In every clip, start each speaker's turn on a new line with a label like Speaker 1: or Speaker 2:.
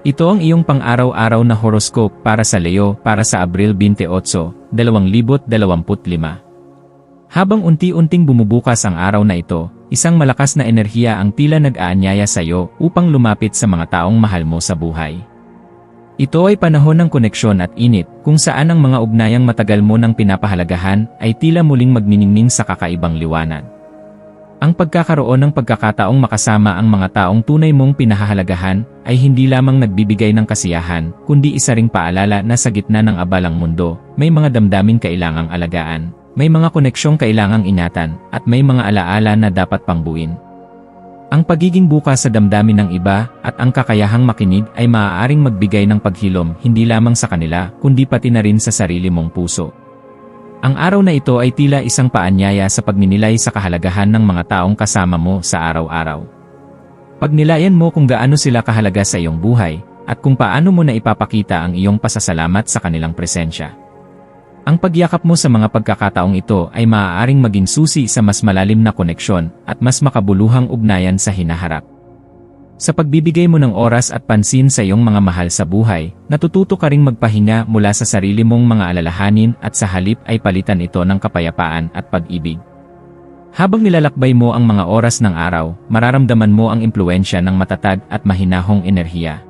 Speaker 1: Ito ang iyong pang-araw-araw na horoscope para sa Leo para sa Abril 28, 2025. Habang unti-unting bumubukas ang araw na ito, isang malakas na enerhiya ang tila nag-aanyaya sa iyo upang lumapit sa mga taong mahal mo sa buhay. Ito ay panahon ng koneksyon at init kung saan ang mga ugnayang matagal mo nang pinapahalagahan ay tila muling magniningning sa kakaibang liwanag. Ang pagkakaroon ng pagkakataong makasama ang mga taong tunay mong pinahahalagahan ay hindi lamang nagbibigay ng kasiyahan, kundi isa ring paalala na sa gitna ng abalang mundo, may mga damdamin kailangang alagaan, may mga koneksyong kailangang ingatan, at may mga alaala na dapat pangbuin. Ang pagiging bukas sa damdamin ng iba at ang kakayahang makinig ay maaaring magbigay ng paghilom hindi lamang sa kanila kundi pati na rin sa sarili mong puso. Ang araw na ito ay tila isang paanyaya sa pagninilay sa kahalagahan ng mga taong kasama mo sa araw-araw. Pagnilayan mo kung gaano sila kahalaga sa iyong buhay, at kung paano mo na ipapakita ang iyong pasasalamat sa kanilang presensya. Ang pagyakap mo sa mga pagkakataong ito ay maaaring maging susi sa mas malalim na koneksyon at mas makabuluhang ugnayan sa hinaharap. Sa pagbibigay mo ng oras at pansin sa iyong mga mahal sa buhay, natututo ka ring magpahinga mula sa sarili mong mga alalahanin at sa halip ay palitan ito ng kapayapaan at pag-ibig. Habang nilalakbay mo ang mga oras ng araw, mararamdaman mo ang impluensya ng matatag at mahinahong enerhiya.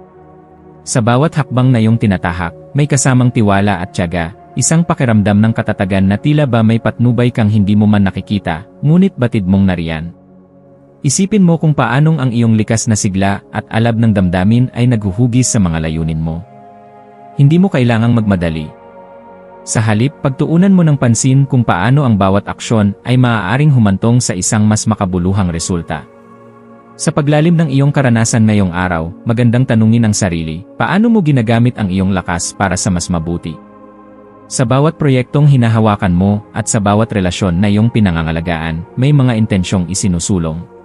Speaker 1: Sa bawat hakbang na iyong tinatahak, may kasamang tiwala at tiyaga, isang pakiramdam ng katatagan na tila ba may patnubay kang hindi mo man nakikita, ngunit batid mong nariyan. Isipin mo kung paanong ang iyong likas na sigla at alab ng damdamin ay naghuhugis sa mga layunin mo. Hindi mo kailangang magmadali. Sa halip, pagtuunan mo ng pansin kung paano ang bawat aksyon ay maaaring humantong sa isang mas makabuluhang resulta. Sa paglalim ng iyong karanasan ngayong araw, magandang tanungin ang sarili, paano mo ginagamit ang iyong lakas para sa mas mabuti? Sa bawat proyektong hinahawakan mo at sa bawat relasyon na iyong pinangangalagaan, may mga intensyong isinusulong.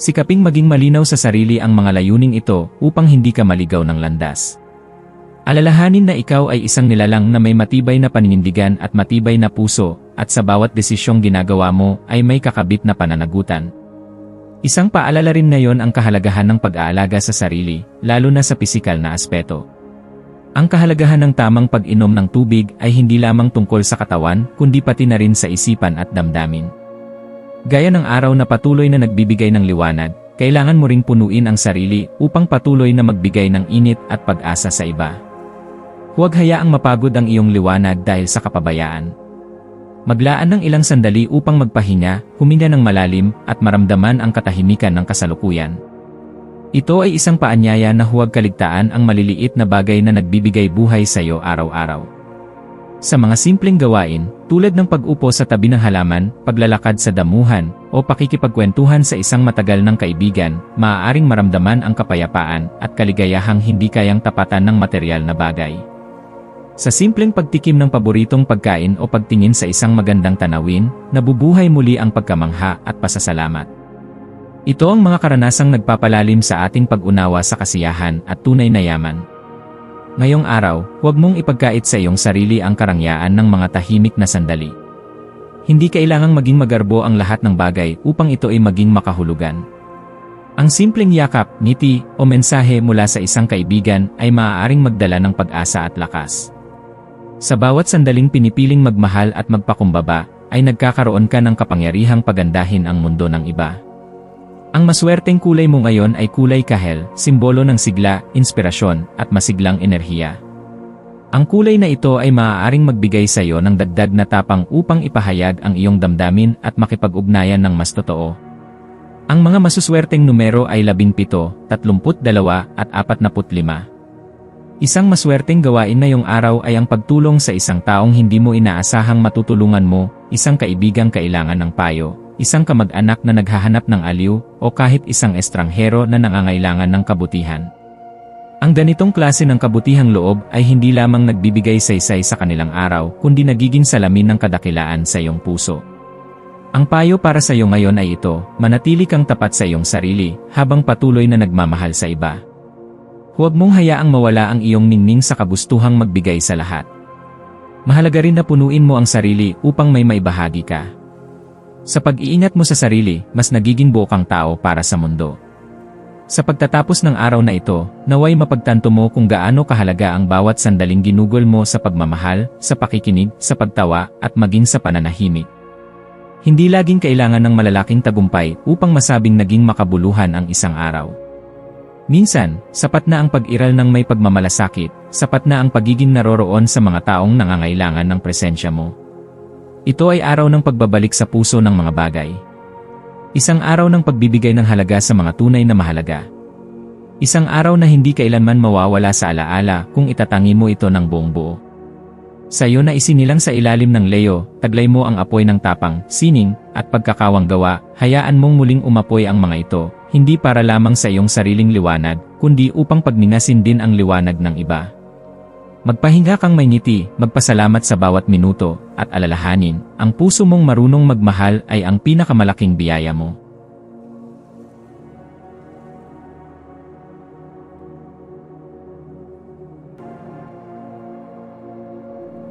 Speaker 1: Sikaping maging malinaw sa sarili ang mga layuning ito upang hindi ka maligaw ng landas. Alalahanin na ikaw ay isang nilalang na may matibay na paninindigan at matibay na puso, at sa bawat desisyong ginagawa mo ay may kakabit na pananagutan. Isang paalala rin ngayon ang kahalagahan ng pag-aalaga sa sarili, lalo na sa pisikal na aspeto. Ang kahalagahan ng tamang pag-inom ng tubig ay hindi lamang tungkol sa katawan, kundi pati na rin sa isipan at damdamin. Gaya ng araw na patuloy na nagbibigay ng liwanag, kailangan mo ring punuin ang sarili upang patuloy na magbigay ng init at pag-asa sa iba. Huwag hayaang mapagod ang iyong liwanag dahil sa kapabayaan. Maglaan ng ilang sandali upang magpahinga, huminga ng malalim, at maramdaman ang katahimikan ng kasalukuyan. Ito ay isang paanyaya na huwag kaligtaan ang maliliit na bagay na nagbibigay buhay sa iyo araw-araw. Sa mga simpleng gawain, tulad ng pag-upo sa tabi ng halaman, paglalakad sa damuhan, o pakikipagkwentuhan sa isang matagal ng kaibigan, maaaring maramdaman ang kapayapaan at kaligayahang hindi kayang tapatan ng material na bagay. Sa simpleng pagtikim ng paboritong pagkain o pagtingin sa isang magandang tanawin, nabubuhay muli ang pagkamangha at pasasalamat. Ito ang mga karanasang nagpapalalim sa ating pag-unawa sa kasiyahan at tunay na yaman. Ngayong araw, huwag mong ipagkait sa iyong sarili ang karangyaan ng mga tahimik na sandali. Hindi kailangang maging magarbo ang lahat ng bagay upang ito ay maging makahulugan. Ang simpleng yakap, ngiti, o mensahe mula sa isang kaibigan ay maaaring magdala ng pag-asa at lakas. Sa bawat sandaling pinipiling magmahal at magpakumbaba, ay nagkakaroon ka ng kapangyarihang pagandahin ang mundo ng iba. Ang maswerteng kulay mo ngayon ay kulay kahel, simbolo ng sigla, inspirasyon, at masiglang enerhiya. Ang kulay na ito ay maaaring magbigay sa iyo ng dagdag na tapang upang ipahayag ang iyong damdamin at makipag-ugnayan ng mas totoo. Ang mga masuswerteng numero ay 17, 32 at 45. Isang maswerteng gawain na yung araw ay ang pagtulong sa isang taong hindi mo inaasahang matutulungan mo, isang kaibigang kailangan ng payo, isang kamag-anak na naghahanap ng aliw, o kahit isang estranghero na nangangailangan ng kabutihan. Ang ganitong klase ng kabutihang loob ay hindi lamang nagbibigay saysay sa kanilang araw, kundi nagiging salamin ng kadakilaan sa iyong puso. Ang payo para sa iyo ngayon ay ito, manatili kang tapat sa iyong sarili, habang patuloy na nagmamahal sa iba. Huwag mong hayaang mawala ang iyong ningning sa kagustuhang magbigay sa lahat. Mahalaga rin na punuin mo ang sarili upang may maibahagi ka. Sa pag-iingat mo sa sarili, mas nagiging buo kang tao para sa mundo. Sa pagtatapos ng araw na ito, naway mapagtanto mo kung gaano kahalaga ang bawat sandaling ginugol mo sa pagmamahal, sa pakikinig, sa pagtawa, at maging sa pananahimik. Hindi laging kailangan ng malalaking tagumpay upang masabing naging makabuluhan ang isang araw. Minsan, sapat na ang pag-iral ng may pagmamalasakit, sapat na ang pagiging naroroon sa mga taong nangangailangan ng presensya mo. Ito ay araw ng pagbabalik sa puso ng mga bagay. Isang araw ng pagbibigay ng halaga sa mga tunay na mahalaga. Isang araw na hindi kailanman mawawala sa alaala kung itatangi mo ito ng buong buo. Sa iyo na isinilang sa ilalim ng leyo, taglay mo ang apoy ng tapang, sining, at pagkakawang gawa, hayaan mong muling umapoy ang mga ito, hindi para lamang sa iyong sariling liwanag, kundi upang pagningasin din ang liwanag ng iba. Magpahinga kang may ngiti, magpasalamat sa bawat minuto, at alalahanin, ang puso mong marunong magmahal ay ang pinakamalaking biyaya mo.